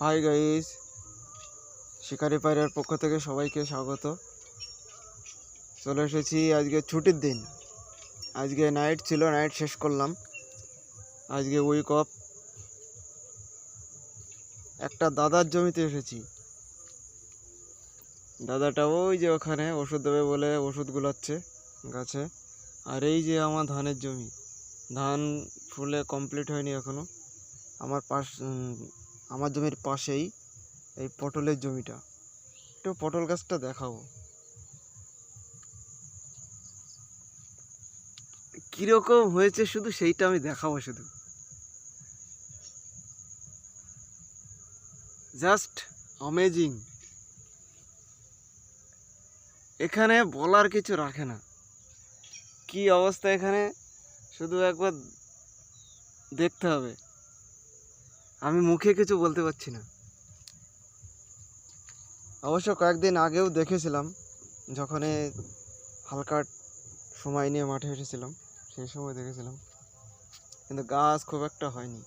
Hi guys শিকারি পায়রার পক্ষ থেকে সবাইকে স্বাগত চলে এসেছি আজকে ছুটির দিন আজকে নাইট ছিল নাইট শেষ করলাম আজকে উইক অফ একটা দাদার জমিতে এসেছি দাদাটা ওই যে ওখানে ওষুধ দেবে বলে ওষুধ গুলাচ্ছে গাছে। আর এই যে আমার ধানের জমি। ধান ফুলে কমপ্লিট হয়নি এখনও। আমার পাশ আমার জমির পাশেই এই পটলের জমিটা। একটু পটল গাছটা দেখাবো। কীরকম হয়েছে শুধু সেইটা আমি দেখাবো শুধু। জাস্ট অমেজিং এখানে বলার কিছু রাখে না। কি অবস্থা এখানে? শুধু একবার দেখতে হবে। আমি মুখে কিছু বলতে পারছি না। অবশ্য কয়েকদিন আগেও দেখেছিলাম যখন হালকা সময় নিয়ে মাঠে এসেছিলাম, সেই সময় দেখেছিলাম। কিন্তু গাছ খুব একটা হয়নি।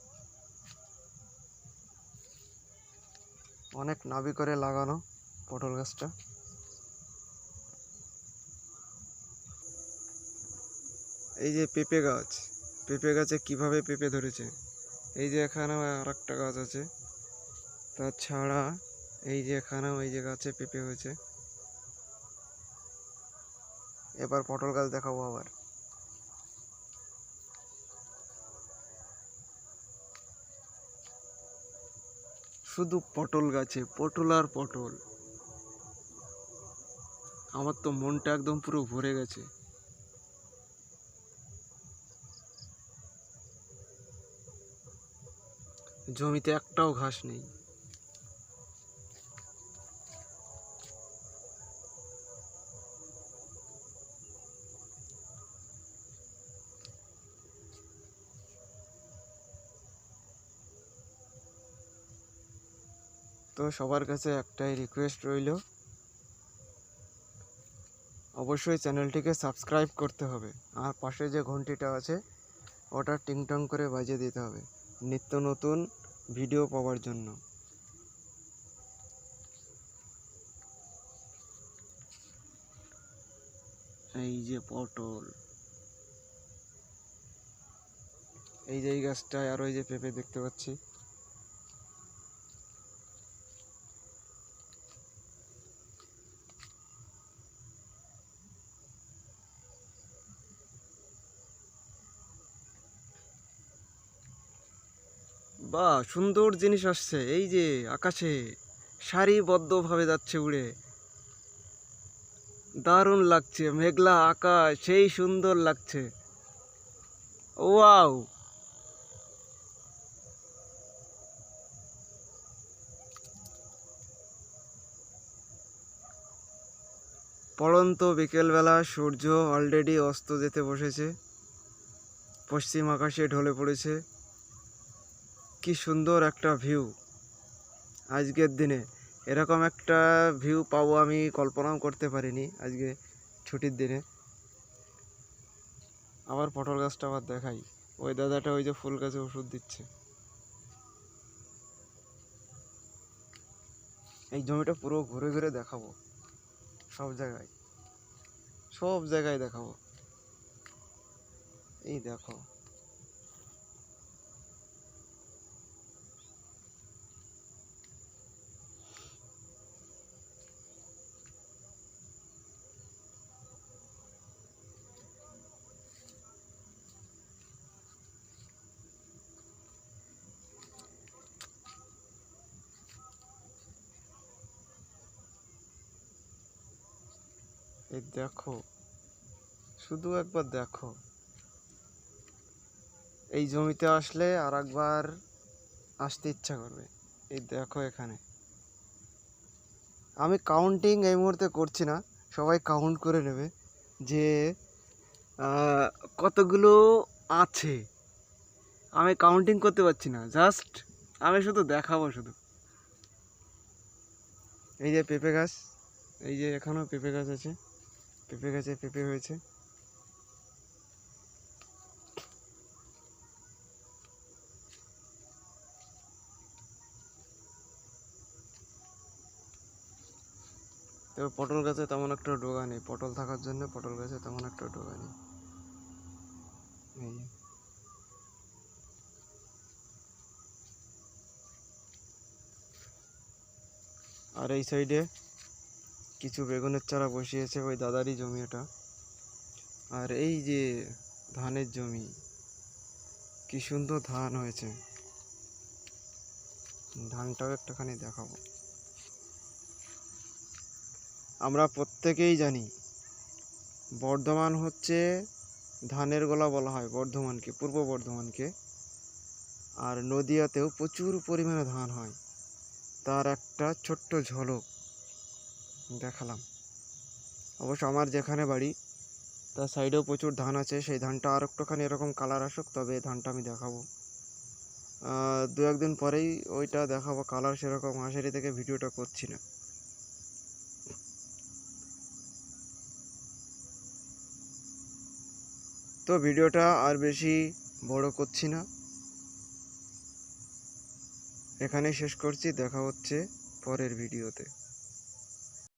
অনেক নাবি করে লাগানো পটল গাছটা। এই যে পেঁপে গাছ, পেঁপে গাছে কীভাবে পেঁপে ধরেছে? এই যে এখানেও আর একটা গাছ আছে। তাছাড়া এই যে এখানেও এই যে গাছে পেঁপে হয়েছে। এবার পটল গাছ দেখাবো আবার। শুধু পটল গাছে, পটল আর পটল। আমার তো মনটা একদম পুরো ভরে গেছে। জমিতে একটাও ঘাস নেই। তো সবার কাছে একটাই রিকোয়েস্ট রইল, অবশ্যই চ্যানেলটিকে সাবস্ক্রাইব করতে হবে। আর পাশে যে ঘন্টিটা আছে, ওটা টিংটং করে বাজিয়ে দিতে হবে। নিত্য নতুন ভিডিও পাওয়ার জন্য। এই যে পটল। এই যে এই গাছটায় আর ওই যে পেঁপে দেখতে পাচ্ছি। বাহ সুন্দর জিনিস আসছে, এই যে আকাশে সারিবদ্ধভাবে যাচ্ছে উড়ে। দারুণ লাগছে, মেঘলা আকাশ, সেই সুন্দর লাগছে। ওয়াও! পড়ন্ত বিকেলবেলা সূর্য অলরেডি অস্ত যেতে বসেছে। পশ্চিম আকাশে ঢলে পড়েছে। কি সুন্দর একটা ভিউ আজকের দিনে। এরকম একটা ভিউ পাবো আমি, কল্পনাও করতে পারিনি আজকে ছুটির দিনে। আবার পটল গাছটা আবার দেখাই। ওই দাদাটা ওই যে ফুল গাছে ওষুধ দিচ্ছে। এই জমিটা পুরো ঘুরে ঘুরে দেখাবো। সব জায়গায়। সব জায়গায় দেখাবো। এই দেখো। এই দেখো, শুধু একবার দেখো। এই জমিতে আসলে আর একবার আসতে ইচ্ছা করবে। এই দেখো এখানে। আমি কাউন্টিং এই মুহূর্তে করছি না, সবাই কাউন্ট করে নেবে যে কতগুলো আছে। আমি কাউন্টিং করতে পারছি না জাস্ট আমি শুধু দেখাবো শুধু। এই যে পেঁপে গাছ, এই যে এখানেও পেঁপে গাছ আছে। পেঁপে গাছে পেঁপে হয়েছে। এবার পটল গাছে তেমন একটা ডোগা নেই। পটল থাকার জন্য পটল গাছে তেমন একটা ডোগা নেই। আর এই সাইডে কিছু বেগুনের চারা বসিয়েছে ওই দাদারই জমি এটা আর এই যে ধানের জমি, কি সুন্দর ধান হয়েছে। ধানটাও একটুখানি দেখাবো। আমরা প্রত্যেকেই জানি, বর্ধমান হচ্ছে ধানের গোলা বলা হয়, বর্ধমানকে, পূর্ব বর্ধমানকে। আর নদিয়াতেও প্রচুর পরিমাণে ধান হয়। তার একটা ছোট্ট ঝলক। দেখালাম। অবশ্য আমার যেখানে বাড়ি, তার সাইডেও প্রচুর ধান আছে, সেই ধানটা আর একটুখানি এরকম কালার আসুক, তবে ধানটা আমি দেখাবো। দু একদিন পরেই ওইটা দেখাবো কালার সেরকম আসারি থেকে ভিডিওটা করছি না। তো ভিডিওটা আর বেশি বড় করছি না। এখানেই শেষ করছি, দেখা হচ্ছে পরের ভিডিওতে।